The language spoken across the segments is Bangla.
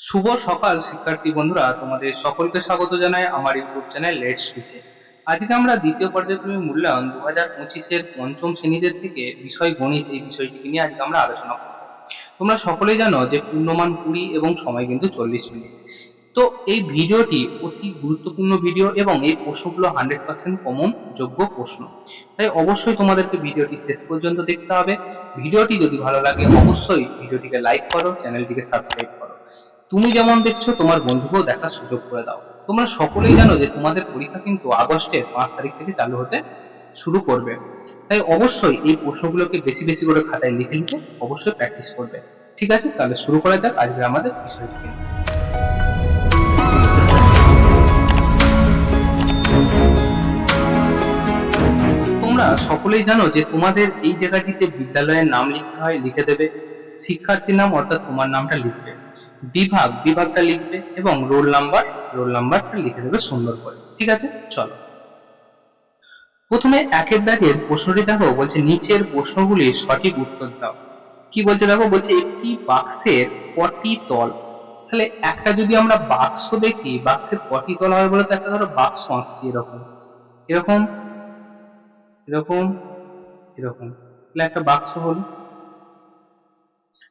শুভ সকাল, শিক্ষার্থী বন্ধুরা। তোমাদের সকলকে স্বাগত জানাই আমার ইউটিউব চ্যানেল লেটস টিচে আজকে আমরা দ্বিতীয় পর্যায়ক্রমিক মূল্যায়ন দু হাজার পঁচিশের পঞ্চম শ্রেণীদের থেকে বিষয় গণিত এই বিষয়টিকে নিয়ে আজকে আমরা আলোচনা করব। তোমরা সকলেই জানো যে পূর্ণমান কুড়ি এবং সময় কিন্তু চল্লিশ মিনিট। তো এই ভিডিওটি অতি গুরুত্বপূর্ণ ভিডিও এবং এই প্রশ্নগুলো হান্ড্রেড পার্সেন্ট কমন যোগ্য প্রশ্ন। তাই অবশ্যই তোমাদেরকে ভিডিওটি শেষ পর্যন্ত দেখতে হবে। ভিডিওটি যদি ভালো লাগে, অবশ্যই ভিডিওটিকে লাইক করো, চ্যানেলটিকে সাবস্ক্রাইব করো। তুমি যেমন দেখছ, তোমার বন্ধুকেও দেখার সুযোগ করে দাও। তোমরা সকলেই জানো যে তোমাদের পরীক্ষা কিন্তু আগস্টের পাঁচ তারিখ থেকে চালু হতে শুরু করবে। তাই অবশ্যই এই প্রশ্নগুলোকে বেশি বেশি করে খাতায় লিখে লিখে অবশ্যই প্র্যাকটিস করবে। ঠিক আছে? তাহলে শুরু করা যাক আজকে আমাদের বিষয়টি তোমরা সকলেই জানো যে তোমাদের এই জায়গাটিতে বিদ্যালয়ের নাম লিখতে হয়, লিখে দেবে। শিক্ষার্থীর নাম অর্থাৎ তোমার নামটা লিখবে। বিভাগ, বিভাগটা লিখবে এবং রোল নাম্বার, রোল নাম্বারটা লিখে দেবে সুন্দর করে। ঠিক আছে? চলো। প্রথমে একের দাগের প্রশ্নটি দেখো, বলছে নিচের প্রশ্নগুলির সঠিক উত্তর দাও। কি বলছে দেখো? বলছে একটি বাক্সের কটি তল। তাহলে একটা যদি আমরা বাক্স দেখি, বাক্সের কটি তল হবে বলে একটা ধরো বাক্স আঁকছি এরকম। এরকম এরকম এরকম। তাহলে একটা বাক্স হলো।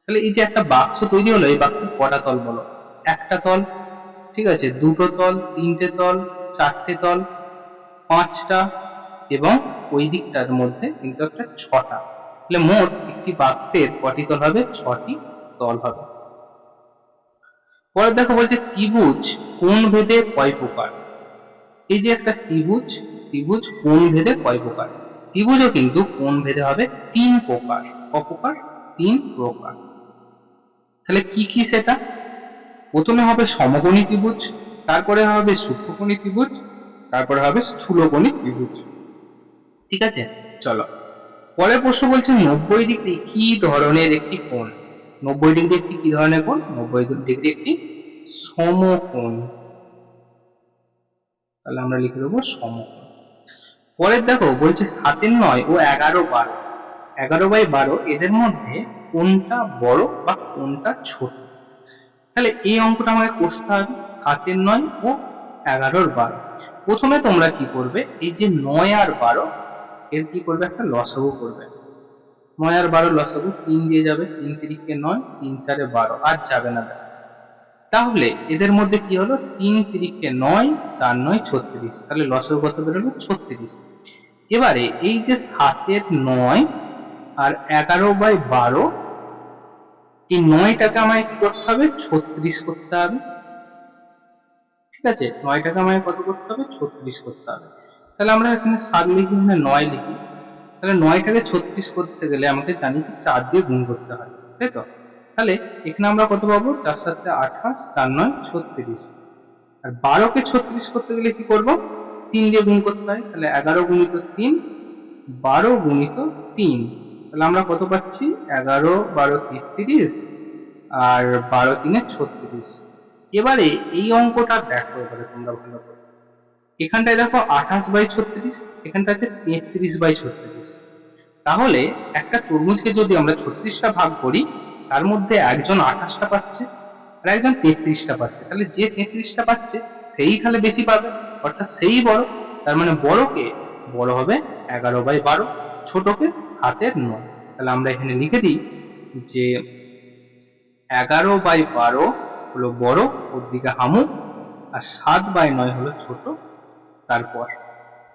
তাহলে এই যে একটা বাক্স তৈরি হলো, এই বাক্সের কটা তল বলো? একটা তল, ঠিক আছে, দুটো তল, তিনটে তল, চারটে তল, পাঁচটা এবং ওই দিকটার মধ্যে কিন্তু একটা ছটা। তাহলে মোট একটি বাক্সের কটি তল হবে? ছটি তল হবে। পরে দেখো বলছে ত্রিভুজ কোন ভেদে কয় প্রকার? এই যে একটা ত্রিভুজ ত্রিভুজ কোন ভেদে কয় প্রকার? ত্রিভুজও কিন্তু কোন ভেদে হবে? তিন প্রকার। কপ্রকার তিন প্রকার। তাহলে কি কি সেটা? প্রথমে হবে সমকোণী ত্রিভুজ, তারপরে হবে সূক্ষ্মকোণী ত্রিভুজ, তারপরে হবে স্থূলকোণী ত্রিভুজ। ঠিক আছে? চলো। পরের প্রশ্ন বলছে নব্বই ডিগ্রি কি ধরনের একটি কোণ? নব্বই ডিগ্রি একটি কি ধরনের কোণ? নব্বই ডিগ্রি একটি সমকোণ। তাহলে আমরা লিখে দেবো সমকোণ। পরের দেখো, বলছে সাতের নয় ও এগারো বারো। এগারো বাই বারো এদের মধ্যে কোনটা বড় বা কোনটা ছোট? তাহলে এই অঙ্কটা আমাকে কষতে হবে সাতের নয় ও এগারোর বারো। প্রথমে তোমরা কি করবে? এই যে নয় আর বারো, এর কি করবে? একটা লসাগু করবে। নয় আর বারো লসাগু তিন দিয়ে যাবে। তিন তিরিখে নয়, তিন চারে বারো। আর যাবে না। তাহলে এদের মধ্যে কি হলো? তিন তিরিখে নয়, চার নয়, ছত্রিশ। তাহলে লসাগু কত বেরোলো? ছত্রিশ। এবারে এই যে সাতের নয় আর এগারো বাই বারো, এই নয়টাকে আমায় করতে হবে? ছত্রিশ করতে হবে। ঠিক আছে? নয়টাকে আমায় কত করতে হবে? ছত্রিশ করতে হবে। তাহলে আমরা এখানে সাত লিখি, এখানে নয় লিখি। তাহলে নয়টাকে ছত্রিশ করতে গেলে আমাকে জানি কি চার দিয়ে গুণ করতে হয়। তাই তো? তাহলে এখানে আমরা কত পাবো? চার সাথে আঠাশ, চার নয়, ছত্রিশ। আর বারোকে ছত্রিশ করতে গেলে কি করব? তিন দিয়ে গুণ করতে হয়। তাহলে এগারো গুণিত তিন, বারো গুণিত তিন। তাহলে আমরা কত পাচ্ছি? এগারো, বারো তেত্রিশ আর বারো, তিনে ছত্রিশ। এবারে এই অঙ্কটা দেখো, এবারে তোমরা ভালো করে। এখানটায় দেখো আঠাশ বাই ছত্রিশ এখানটা আছে তেত্রিশ বাই ছত্রিশ। তাহলে একটা তরমুজকে যদি আমরা ছত্রিশটা ভাগ করি, তার মধ্যে একজন আঠাশটা পাচ্ছে আর একজন তেত্রিশটা পাচ্ছে। তাহলে যে তেত্রিশটা পাচ্ছে, সেই তাহলে বেশি পাবে। অর্থাৎ সেই বড়, তার মানে বড়কে বড় হবে এগারো বাই বারো। ছোটকে সাতের নয়। তাহলে আমরা এখানে লিখে দিই যে এগারো বাই বারো হলো বড় ওর দিকে হামু, আর সাত বাই নয় হলো ছোট, তারপর।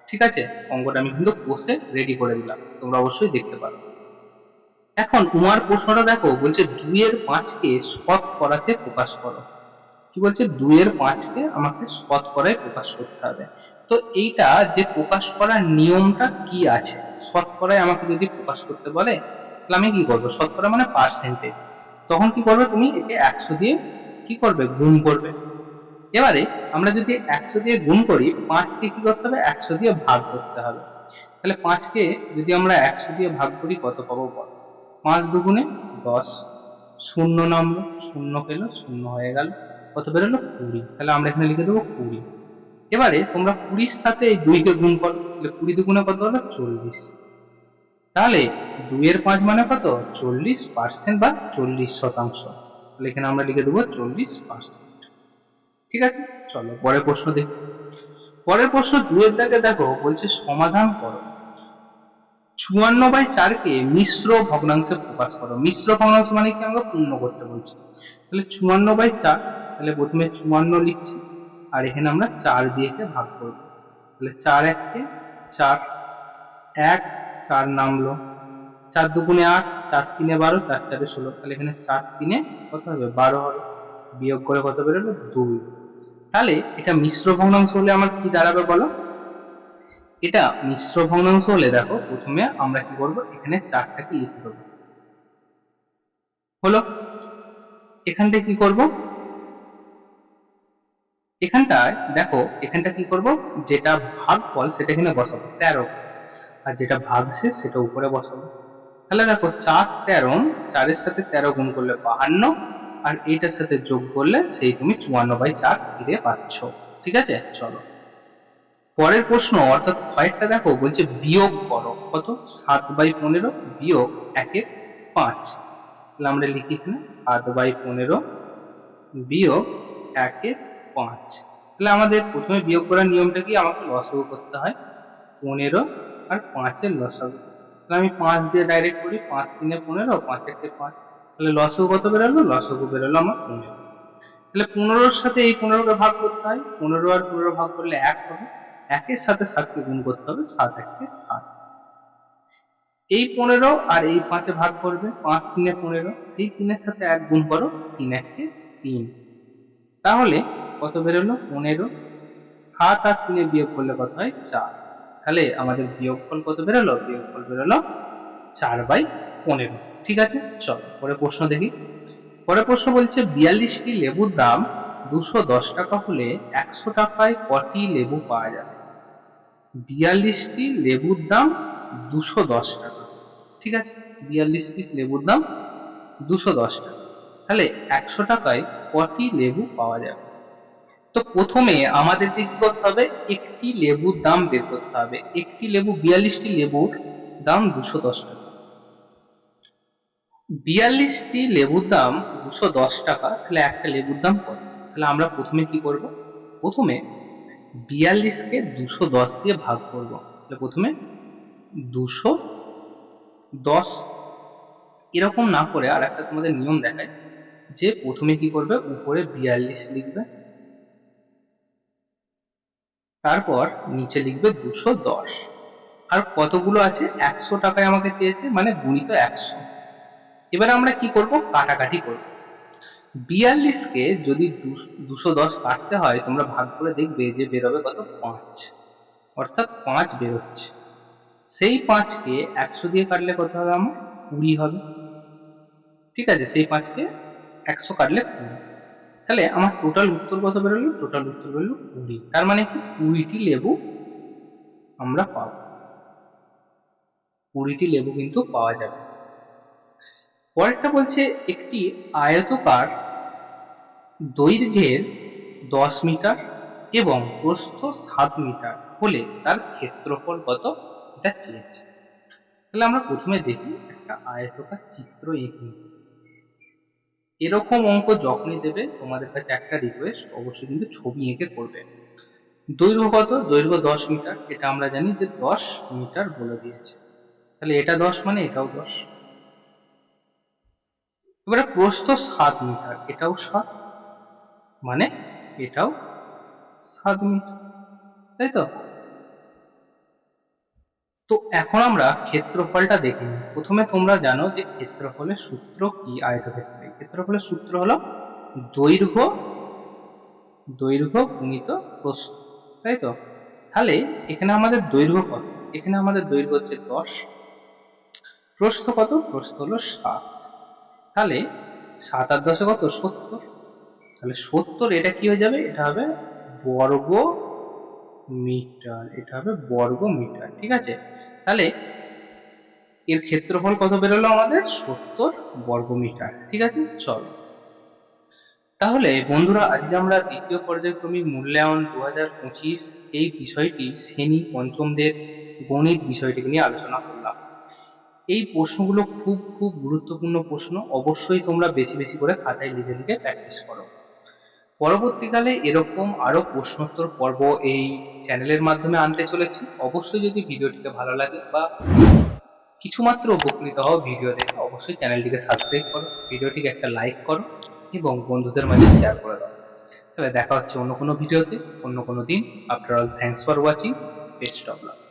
ঠিক আছে? অঙ্কটা আমি কিন্তু কোষে রেডি করে দিলাম। তোমরা অবশ্যই দেখতে পারো। এখন উমার প্রশ্নটা দেখো, বলছে দুইয়ের পাঁচকে শত করাতে প্রকাশ করো। কি বলছে? দুইয়ের পাঁচকে আমাকে শত করায় প্রকাশ করতে হবে। তো এইটা যে প্রকাশ করার নিয়মটা কি আছে? শতকরায় আমাকে যদি প্রকাশ করতে বলে, তাহলে আমি কি করব? শতকরা মানে পার্সেন্টেজ তখন কি করবে তুমি? একে একশো দিয়ে কি করবে? গুণ করবে। এবারে আমরা যদি একশো দিয়ে গুণ করি, পাঁচকে কি করতে হবে? একশো দিয়ে ভাগ করতে হবে। তাহলে পাঁচকে যদি আমরা একশো দিয়ে ভাগ করি, কত পাবো বল? পাঁচ দুগুণে দশ। শূন্য নামলো, শূন্য পেল, শূন্য হয়ে গেল। কত বেরোলো? কুড়ি। তাহলে আমরা এখানে লিখে দেবো কুড়ি। এবারে তোমরা কুড়ির সাথে দুইকে গুণ করো কুড়ি দুগুণে কত হলো চল্লিশ। তাহলে দুইয়ের পাঁচ মানে কত? চল্লিশ পার্সেন্ট বা চল্লিশ শতাংশ। তাহলে এখানে আমরা লিখে দেবো চল্লিশ পার্সেন্ট ঠিক আছে? চলো, পরের প্রশ্ন দেখি। পরের প্রশ্ন দুয়ের দাগে দেখো, বলছে সমাধান করো। চুয়ান্ন বাই চারকে মিশ্র ভগ্নাংশে প্রকাশ করো। মিশ্র ভগ্নাংশ মানে কি আমরা পূর্ণ করতে বলছি। তাহলে চুয়ান্ন বাই চার, তাহলে প্রথমে চুয়ান্ন লিখছি। আর এখানে আমরা চার দিয়ে একে ভাগ করব। তাহলে চার এককে চার, এক, চার নামলো। চার দুগুণে আট, চার তিনে বারো, চার চারে ষোলো। তাহলে এখানে চার তিনে কত হবে? বারো হবে। বিয়োগ করে কত বেরোলো? দুই। তাহলে এটা মিশ্র ভগ্নাংশ হলে আমার কি দাঁড়াবে বলো? এটা মিশ্র ভগ্নাংশ হলে দেখো প্রথমে আমরা কি করব? এখানে চারটাকে লিখে দেবো। হলো? এখানটায় কি করব? এখানটায় দেখো, এখানটা কি করব? যেটা ভাগ ফল সেটা এখানে বসাবো, তেরো। আর যেটা ভাগ ভাগশেষ সেটা উপরে বসাবো। তাহলে দেখো, চার তেরো, চারের সাথে তেরো গুণ করলে বাহান্ন, আর এইটার সাথে যোগ করলে সেই তুমি চুয়ান্ন বাই চার ফিরে পাচ্ছ। ঠিক আছে? চলো। পরের প্রশ্ন, অর্থাৎ ক্ষয়েরটা দেখো, বলছে বিয়োগ করো। কত? সাত বাই পনেরো বিয়োগ একের পাঁচ। তাহলে আমরা লিখি এখানে, সাত বাই পনেরো বিয়োগ একের পাঁচ। তাহলে আমাদের প্রথমে বিয়োগ করার নিয়মটা কি? আমাকে লসাগু করতে হয় পনেরো আর পাঁচের লসাগু। তাহলে আমি পাঁচ দিয়ে ডাইরেক্ট করি, পাঁচ তিনে পনেরো, পাঁচ একে পাঁচ। তাহলে লসাগু কত বেরোলো? লসাগু বেরোলো আমার পনেরো। তাহলে পনেরোর সাথে এই পনেরোকে ভাগ করতে হয়। পনেরো আর পনেরো ভাগ করলে এক হবে। একের সাথে সাতকে গুণ করতে হবে, সাত একে সাত। এই পনেরো আর এই পাঁচে ভাগ করবে, পাঁচ তিনে পনেরো। সেই তিনের সাথে এক গুণ করো, তিন একে তিন। তাহলে কত বেরোলো? পনেরো। সাত আর তিনে বিয়োগ করলে কত হয়? চার। তাহলে আমাদের বিয়োগফল কত বেরোলো? বিয়োগফল বেরোলো চার বাই পনেরো। ঠিক আছে? চলো পরে প্রশ্ন দেখি। পরে প্রশ্ন বলছে, বিয়াল্লিশটি লেবুর দাম দুশো দশ টাকা হলে একশো টাকায় কটি লেবু পাওয়া যাবে? বিয়াল্লিশটি লেবুর দাম দুশো দশ টাকা। ঠিক আছে? বিয়াল্লিশ পিস লেবুর দাম দুশো দশ টাকা। তাহলে একশো টাকায় কটি লেবু পাওয়া যাবে? তো প্রথমে আমাদেরকে কি করতে হবে? একটি লেবুর দাম বের করতে হবে। একটি লেবু, বিয়াল্লিশটি লেবুর দাম দুশো দশ টাকা। বিয়াল্লিশটি লেবুর দাম দুশো দশ টাকা, তাহলে একটা লেবুর দাম কত? তাহলে আমরা প্রথমে কি করব? প্রথমে বিয়াল্লিশকে দুশো দশ দিয়ে ভাগ করব। তাহলে প্রথমে দুশো দশ। এরকম না করে আর একটা তোমাদের নিয়ম দেখায় যে প্রথমে কি করবে? উপরে বিয়াল্লিশ লিখবে। তারপর নিচে লিখবে দুশো দশ। আর কতগুলো আছে? একশো টাকায় আমাকে চেয়েছে মানে গুণিত একশো। এবার আমরা কি করব? কাটাকাটি করব। বিয়াল্লিশকে যদি দুশো, দশ কাটতে হয়, তোমরা ভাগ করে দেখবে যে বেরোবে কত? পাঁচ। অর্থাৎ পাঁচ বেরোচ্ছে। সেই পাঁচকে একশো দিয়ে কাটলে কত হবে আমার? কুড়ি হবে। ঠিক আছে, সেই পাঁচকে একশো কাটলে কুড়ি। তাহলে আমার টোটাল উত্তর কত বেরোলো? টোটাল উত্তর বেরোলো কুড়ি। তার মানে কুড়িটি লেবু আমরা পাব। কুড়িটি লেবু কিন্তু পাওয়া যাবে। পরেরটা বলছে, একটি আয়তকার দৈর্ঘ্যের দশ মিটার এবং প্রস্থ সাত মিটার হলে তার ক্ষেত্রফল কত? এটা চেয়েছে। তাহলে আমরা প্রথমে দেখি একটা আয়তকার চিত্র এঁকে এরকম অঙ্ক যখনই দেবে, তোমাদের কাছে একটা রিকোয়েস্ট অবশ্যই কিন্তু ছবি এঁকে করবে। দৈর্ঘ্য কত? দৈর্ঘ্য দশ মিটার। এটা আমরা জানি যে দশ মিটার বলে দিয়েছে। তাহলে এটা দশ মানে এটাও দশ। এবারে প্রস্থ সাত মিটার। এটাও সাত মানে এটাও সাত মিটার। তাই তো? তো এখন আমরা ক্ষেত্রফলটা দেখে প্রথমে তোমরা জানো যে ক্ষেত্রফলের সূত্র কি আয়তক্ষেত্রে? ক্ষেত্রফলের সূত্র হলো দৈর্ঘ্য দৈর্ঘ্য গুণিত প্রস্থ, তাই তো? তাহলে এখানে আমাদের দৈর্ঘ্য কত? এখানে আমাদের দৈর্ঘ্য হচ্ছে দশ, প্রস্থ কত? প্রস্থ হলো সাত। তাহলে সাত আর দশে কত? সত্তর। তাহলে সত্তর, এটা কি হয়ে যাবে? এটা হবে বর্গ মিটার, এটা হবে বর্গ মিটার ঠিক আছে? তাহলে এর ক্ষেত্রফল কত বেরোলো আমাদের? সত্তর বর্গ মিটার ঠিক আছে? চলো। তাহলে বন্ধুরা, আজকে আমরা দ্বিতীয় পর্যায়ক্রমিক মূল্যায়ন দু হাজার পঁচিশ এই বিষয়টি শ্রেণি পঞ্চমদের গণিত বিষয়টিকে নিয়ে আলোচনা করলাম। এই প্রশ্নগুলো খুব খুব গুরুত্বপূর্ণ প্রশ্ন, অবশ্যই তোমরা বেশি বেশি করে খাতায় লিখে লিখে প্র্যাকটিস করো। পরবর্তীকালে এরকম আরও প্রশ্নোত্তর পর্ব এই চ্যানেলের মাধ্যমে আনতে চলেছি। অবশ্যই যদি ভিডিওটিকে ভালো লাগে বা কিছুমাত্র উপকৃত হও ভিডিও দেখে, অবশ্যই চ্যানেলটিকে সাবস্ক্রাইব করো, ভিডিওটিকে একটা লাইক করো এবং বন্ধুদের মাঝে শেয়ার করে দাও। তাহলে দেখা হচ্ছে অন্য কোনো ভিডিওতে, অন্য কোনো দিন। After all thanks for watching best of luck